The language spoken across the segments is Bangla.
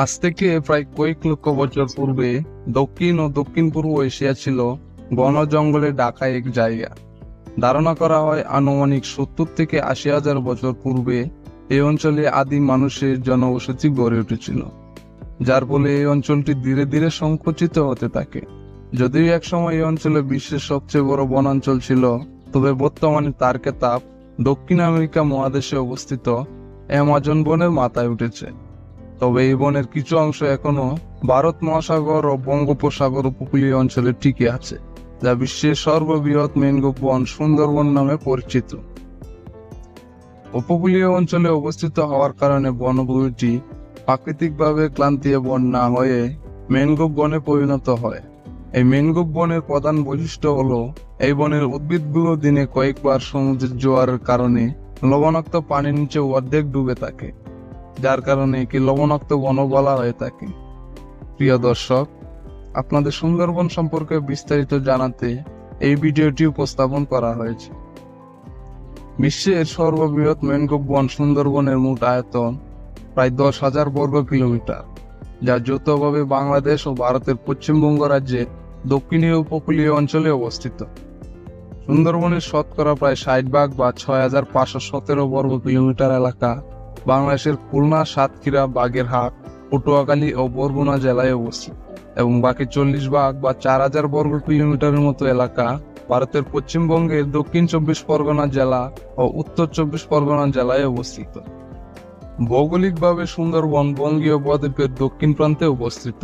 আজ থেকে প্রায় কয়েক লক্ষ বছর পূর্বে দক্ষিণ ও দক্ষিণ পূর্ব এশিয়া ছিল বন জঙ্গলে ঢাকা এক জায়গা। ধারণা করা হয় আনুমানিক সত্তর থেকে আশি হাজার বছর পূর্বে এই অঞ্চলে আদিম মানুষের জনবসতি গড়ে উঠেছিল, যার ফলে এই অঞ্চলটি ধীরে ধীরে সংকুচিত হতে থাকে। যদিও একসময় এই অঞ্চলে বিশ্বের সবচেয়ে বড় বনাঞ্চল ছিল, তবে বর্তমানে তার কেতাব দক্ষিণ আমেরিকা মহাদেশে অবস্থিত অ্যামাজন বনের মাথায় উঠেছে। তবে এই বনের কিছু অংশ এখনও ভারত মহাসাগর ও বঙ্গোপসাগর উপকূলীয় অঞ্চলে টিকে আছে, যা বিশ্বের সর্ববৃহৎ ম্যানগ্রোভ বন সুন্দরবন নামে পরিচিত। উপকূলীয় অঞ্চলে অবস্থিত হওয়ার কারণে বনভূমিটি প্রাকৃতিকভাবে ক্লান্তীয় বন না হয়ে ম্যানগ্রোভ বনে পরিণত হয়। এই ম্যানগ্রোভ বনের প্রধান বৈশিষ্ট্য হলো, এই বনের উদ্ভিদগুলো দিনে কয়েকবার সমুদ্রের জোয়ারের কারণে লবণাক্ত পানির নিচে অর্ধেক ডুবে থাকে। যার কারণে একে লবণাক্ত বন বলা হয়ে থাকে। প্রিয় দর্শক, আপনাদের সুন্দরবন সম্পর্কে বিস্তারিত জানাতে এই ভিডিওটি উপস্থাপন করা হয়েছে। বিশ্বের সর্ববৃহৎ ম্যানগ্রোভ বন সুন্দরবনের মোট আয়তন প্রায় দশ হাজার বর্গ কিলোমিটার, যা যৌথভাবে বাংলাদেশ ও ভারতের পশ্চিমবঙ্গ রাজ্যের দক্ষিণীয় উপকূলীয় অঞ্চলে অবস্থিত। সুন্দরবনের শতকরা প্রায় ষাট ভাগ বা ছয় হাজার পাঁচশো সতেরো বর্গ কিলোমিটার এলাকা বাংলাদেশের খুলনা, সাতক্ষীরা, বাগেরহাট, পটুয়াখালী ও বরগুনা জেলায় অবস্থিত এবং বাকি চল্লিশ ভাগ বা চার হাজার বর্গ কিলোমিটারের মতো এলাকা ভারতের পশ্চিমবঙ্গের দক্ষিণ চব্বিশ পরগনা জেলা ও উত্তর চব্বিশ পরগনা জেলায় অবস্থিত। ভৌগোলিকভাবে সুন্দরবন বঙ্গীয় বদ্বীপের দক্ষিণ প্রান্তে অবস্থিত,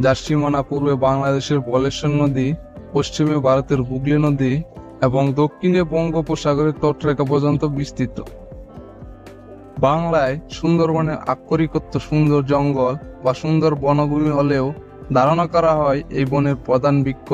যার সীমানা পূর্বে বাংলাদেশের বলেশ্বর নদী, পশ্চিমে ভারতের হুগলি নদী এবং দক্ষিণে বঙ্গোপসাগরের তটরেখা পর্যন্ত বিস্তৃত। বাংলায় সুন্দরবনের আক্ষরিকত্ব সুন্দর জঙ্গল বা সুন্দর বনভূমি হলেও ধারণা করা হয় এই বনের প্রধান বৃক্ষ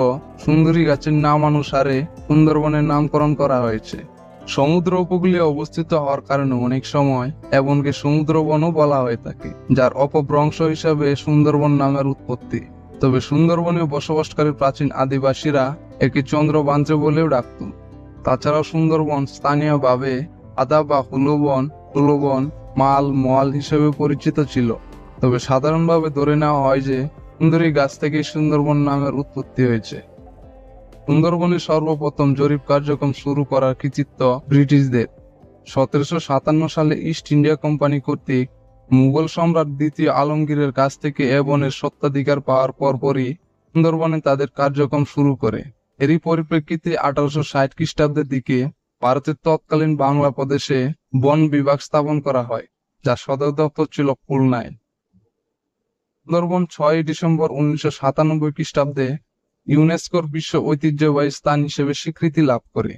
সুন্দরী গাছের নাম অনুসারে সুন্দরবনের নামকরণ করা হয়েছে। সমুদ্র উপকূলে অবস্থিত হওয়ার কারণে অনেক সময় এমনকি সমুদ্র বনও বলা হয়ে থাকে, যার অপভ্রংশ হিসাবে সুন্দরবন নামের উৎপত্তি। তবে সুন্দরবনে বসবাসকারী প্রাচীন আদিবাসীরা একে চন্দ্রবাঞ্চ বলেও ডাকত। তাছাড়াও সুন্দরবন স্থানীয়ভাবে আদা বা হুলুবন হুলুবন মাল মল হিসেবে পরিচিত ছিল। তবে সাধারণভাবে ধরে নেওয়া হয় যে, সুন্দরী গাছ থেকে সুন্দরবন নামের উৎপত্তি হয়েছে। সুন্দরবনে সর্বপ্রথম জরিপ কার্যক্রম শুরু করার কৃতিত্ব ব্রিটিশদের। সতেরোশো সাতান্ন সালে ইস্ট ইন্ডিয়া কোম্পানি কর্তৃক মুঘল সম্রাট দ্বিতীয় আলমগীরের কাছ থেকে এ বনের সত্ত্বাধিকার পাওয়ার পরপরই সুন্দরবনে তাদের কার্যক্রম শুরু করে। এরই পরিপ্রেক্ষিতে আঠারোশো ষাট খ্রিস্টাব্দের দিকে ভারতের তৎকালীন বাংলা প্রদেশে বন বিভাগ স্থাপন করা হয় যার সদর দপ্তর ছিল খুলনায়। সুন্দরবন ছয় ডিসেম্বর উনিশশো সাতানব্বই খ্রিস্টাব্দে ইউনেস্কোর বিশ্ব ঐতিহ্যবাহী স্থান হিসেবে স্বীকৃতি লাভ করে।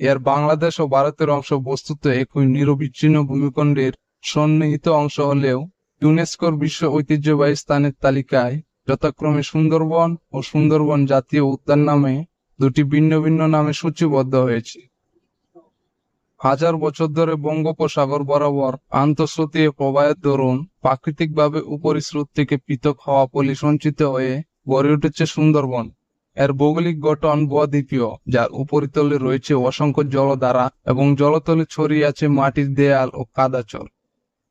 এর বাংলাদেশ ও ভারতের অংশ বস্তুত একই নিরবিচ্ছিন্ন ভূমিখণ্ডের সন্নিহিত অংশ হলেও ইউনেস্কোর বিশ্ব ঐতিহ্যবাহী স্থানের তালিকায় যথাক্রমে সুন্দরবন ও সুন্দরবন জাতীয় উদ্যান নামে দুটি ভিন্ন ভিন্ন নামে সূচিবদ্ধ হয়েছে। হাজার বছর ধরে বঙ্গোপসাগর বরাবর আন্তঃস্রোতীয় প্রবাহের দরুন প্রাকৃতিকভাবে উপরিস্রোত থেকে পৃথক হওয়া পলি সঞ্চিত হয়ে গড়ে উঠেছে সুন্দরবন। এর ভৌগোলিক গঠন বদ্বীপীয়, যার উপরিতলে রয়েছে অসংখ্য জলধারা এবং জলতলে ছড়িয়ে আছে মাটির দেয়াল ও কাদাচর।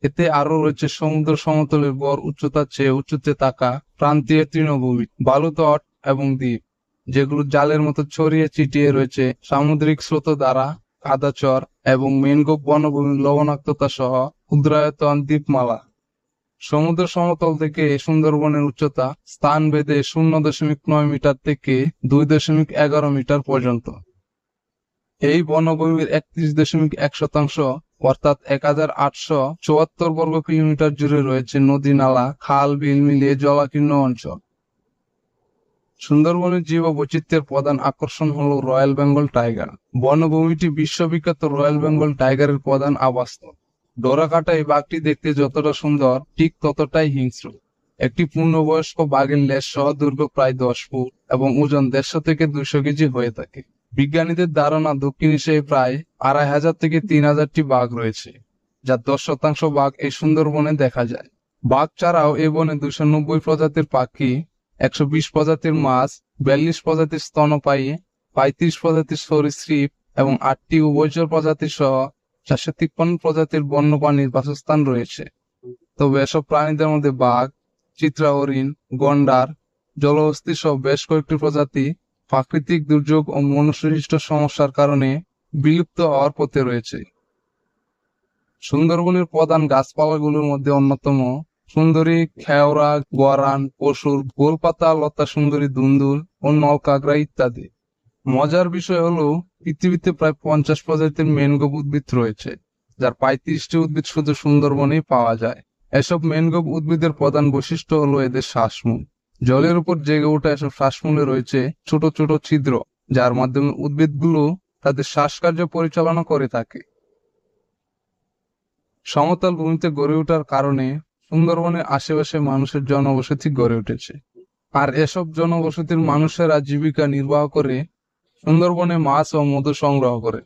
এতে আরও রয়েছে সমুদ্র সমতলের গড় উচ্চতার চেয়ে উঁচুতে থাকা প্রান্তীয় তৃণভূমি, বালুতট এবং দ্বীপ, যেগুলো জালের মতো ছড়িয়ে ছিটিয়ে রয়েছে সামুদ্রিক স্রোত দ্বারা কাদাচর এবং মেনগোপ বনভূমির লবণাক্ততা সহ ক্ষুদ্রায়তন দ্বীপমালা। সমুদ্র সমতল থেকে সুন্দরবনের উচ্চতা স্থান ভেদে শূন্য দশমিক নয় মিটার থেকে দুই দশমিক এগারো মিটার পর্যন্ত। এই বনভূমির একত্রিশ দশমিক এক শতাংশ, অর্থাৎ এক হাজার আটশো চুয়াত্তর বর্গ কিলোমিটার জুড়ে রয়েছে নদী, নালা, খাল, বিল মিলিয়ে জলাকীর্ণ অঞ্চল। সুন্দরবনের জীব বৈচিত্র্যের প্রধান আকর্ষণ হল রয়্যাল বেঙ্গল টাইগার। বনভূমিটি বিশ্ববিখ্যাত রয়্যাল বেঙ্গল টাইগারের প্রধান আবাসস্থল। ডোরাকাটা এই বাঘটি দেখতে যতটা সুন্দর, ঠিক ততটাই হিংস্র। একটি পূর্ণবয়স্ক বাঘের লেজ সহ দৈর্ঘ্য প্রায় দশ ফুট এবং ওজন দেড়শো থেকে দুইশো কেজি হয়ে থাকে। বিজ্ঞানীদের ধারণা, দক্ষিণ এশিয়ায় প্রায় আড়াই হাজার থেকে তিন হাজারটি বাঘ রয়েছে যার দশ শতাংশ বাঘ এই সুন্দরবনে দেখা যায়। বাঘ ছাড়াও এ বনে দুশো নব্বই প্রজাতির পাখি একশো বিশ প্রজাতির মাছ বিয়াল্লিশ প্রজাতির স্তনপায়ী পঁয়ত্রিশ প্রজাতির সরীসৃপ এবং আটটি উভয়চর প্রজাতি সহ চারশো তিপ্পান্ন প্রজাতির বন্যপ্রাণীর বাসস্থান রয়েছে। তবে এসব প্রাণীদের মধ্যে বাঘ চিত্রা হরিণ গন্ডার জলহস্তী সহ বেশ কয়েকটি প্রজাতি প্রাকৃতিক দুর্যোগ ও মনুষ্যসৃষ্ট সমস্যার কারণে বিলুপ্ত হওয়ার পথে রয়েছে। সুন্দরবনের প্রধান গাছপালাগুলোর মধ্যে অন্যতম সুন্দরী, খেওড়া, গোয়ারান, পশুর গোলপাতা, লতা সুন্দরী, দুন্দুল ও নলকাগড়া ইত্যাদি। মজার বিষয় হলো, পৃথিবীতে প্রায় পঞ্চাশ প্রজাতির ম্যানগ্রোভ উদ্ভিদ রয়েছে, যার পঁয়ত্রিশটি উদ্ভিদ শুধু সুন্দরবনেই পাওয়া যায়। এসব ম্যানগ্রোভ উদ্ভিদের প্রধান বৈশিষ্ট্য হলো এদের শ্বাসমূল। জলের উপর জেগে ওঠা এসব শ্বাসমূলে রয়েছে ছোট ছোট ছিদ্র, যার মাধ্যমে উদ্ভিদগুলো তাদের শ্বাসকার্য পরিচালনা করে থাকে। সমতল ভূমিতে গড়ে ওঠার কারণে সুন্দরবনের আশেপাশে মানুষের জনবসতি গড়ে উঠেছে। আর এসব জনবসতির মানুষেরা জীবিকা নির্বাহ করে সুন্দরবনে মাছ ও মধু সংগ্রহ করে।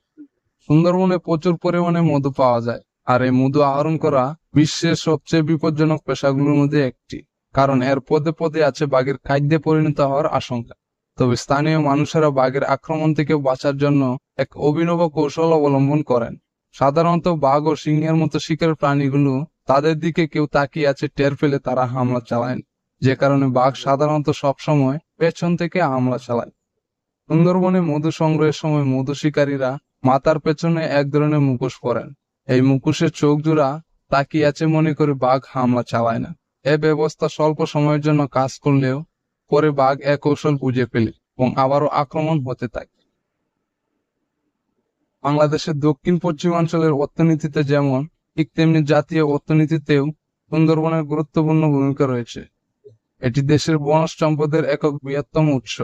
সুন্দরবনে প্রচুর পরিমাণে মধু পাওয়া যায়। আর এই মধু আহরণ করা বিশ্বের সবচেয়ে বিপজ্জনক পেশাগুলোর মধ্যে একটি। কারণ এর পদে পদে আছে বাঘের খাদ্যে পরিণত হওয়ার আশঙ্কা। তবে স্থানীয় মানুষেরা বাঘের আক্রমণ থেকে বাঁচার জন্য এক অভিনব কৌশল অবলম্বন করেন। সাধারণত বাঘ ও সিংহের মতো শিকার প্রাণীগুলো তাদের দিকে কেউ তাকিয়ে আছে, টের ফেলে তারা হামলা চালায়। যে কারণে বাঘ সাধারণত সবসময় পেছন থেকে হামলা চালায়। সুন্দরবনে মধু সংগ্রহের সময় মধু শিকারীরা মাথার পেছনে এক ধরনের মুখোশ পরেন। এই মুখোশের চোখ জোড়া তাকিয়ে আছে মনে করে বাঘ হামলা চালায় না। এ ব্যবস্থা স্বল্প সময়ের জন্য কাজ করলেও পরে বাঘ এক কৌশল বুঝে ফেলে এবং আবারও আক্রমণ হতে থাকে। বাংলাদেশের দক্ষিণ পশ্চিমাঞ্চলের অর্থনীতিতে যেমন ঠিক তেমনি জাতীয় অর্থনীতিতেও সুন্দরবনের গুরুত্বপূর্ণ ভূমিকা রয়েছে। এটি দেশের বনজ সম্পদের একক বৃহত্তম উৎস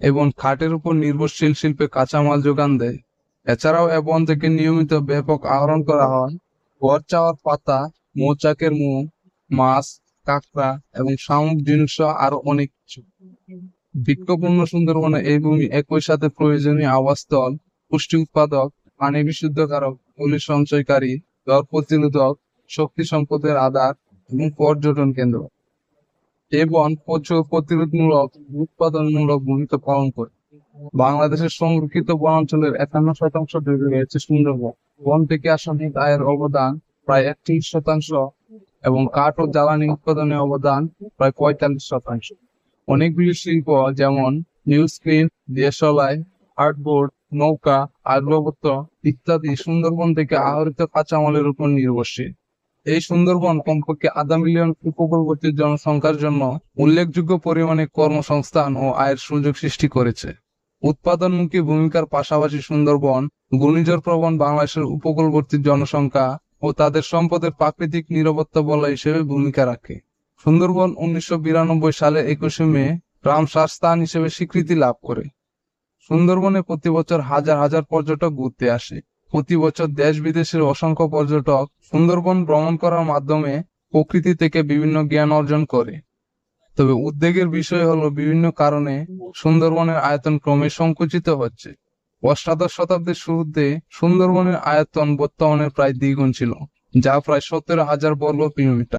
এবং খাটের উপর নির্ভরশীল শিল্পে কাঁচামাল যোগান দেয়। এছাড়াও এ বন থেকে নিয়মিত ব্যাপক আহরণ করা হয়। ঘর চাওয়ার পাতা, মৌচাকের মুখ মাছ, কাঁকড়া এবং শামুক জিনিস আরও অনেক কিছু। বৃক্ষপূর্ণ সুন্দরবনে এই ভূমি একই সাথে প্রয়োজনীয় আবাসস্থল, পুষ্টি উৎপাদক, পানি বিশুদ্ধকারক পলি সঞ্চয়কারী জ্বর প্রতিরোধক শক্তি সম্পদের আধার এবং পর্যটন কেন্দ্র এবং প্রতিরোধমূলক উৎপাদনমূলক ভূমিকা পালন করে। বাংলাদেশের সংরক্ষিত বনাঞ্চলের একান্ন শতাংশ রয়েছে সুন্দরবন। বন থেকে আসা মোট আয়ের অবদান প্রায় একত্রিশ শতাংশ এবং কাঠ ও জ্বালানি উৎপাদনে অবদান প্রায় পঁয়তাল্লিশ শতাংশ। অনেকগুলি শিল্প যেমন নিউজ স্ক্রিন দেশলাই, আর্টবোর্ড নৌকা আসবাবপত্র ইত্যাদি সুন্দরবন থেকে আহরিত কাঁচামালের উপর নির্ভরশীল। এই সুন্দরবন কমপক্ষে আধা মিলিয়ন উপকূলবর্তী জনসংখ্যার জন্য উল্লেখযোগ্য পরিমাণে কর্মসংস্থান ও আয়ের সুযোগ সৃষ্টি করেছে। উৎপাদনমুখী ভূমিকার পাশাপাশি সুন্দরবন, ঘূর্ণিঝড় প্রবণ বাংলাদেশের উপকূলবর্তী জনসংখ্যা ও তাদের সম্পদের প্রাকৃতিক নিরাপত্তা বলা হিসেবে ভূমিকা রাখে। সুন্দরবন উনিশশো বিরানব্বই সালে একুশে মে রামসার স্থান হিসেবে স্বীকৃতি লাভ করে। সুন্দরবনে প্রতি বছর হাজার হাজার পর্যটক ঘুরতে আসে। প্রতি বছর দেশ বিদেশের অসংখ্য পর্যটক সুন্দরবন ভ্রমণ করার মাধ্যমে প্রকৃতি থেকে বিভিন্ন জ্ঞান অর্জন করে। তবে উদ্বেগের বিষয় হলো বিভিন্ন কারণে সুন্দরবনের আয়তন ক্রমে সংকুচিত হচ্ছে। অষ্টাদশ শতাব্দীর শুরুতে সুন্দরবনের আয়তন বর্তমানে প্রায় দ্বিগুণ ছিল, যা প্রায় সতেরো হাজার বর্গ কিলোমিটার।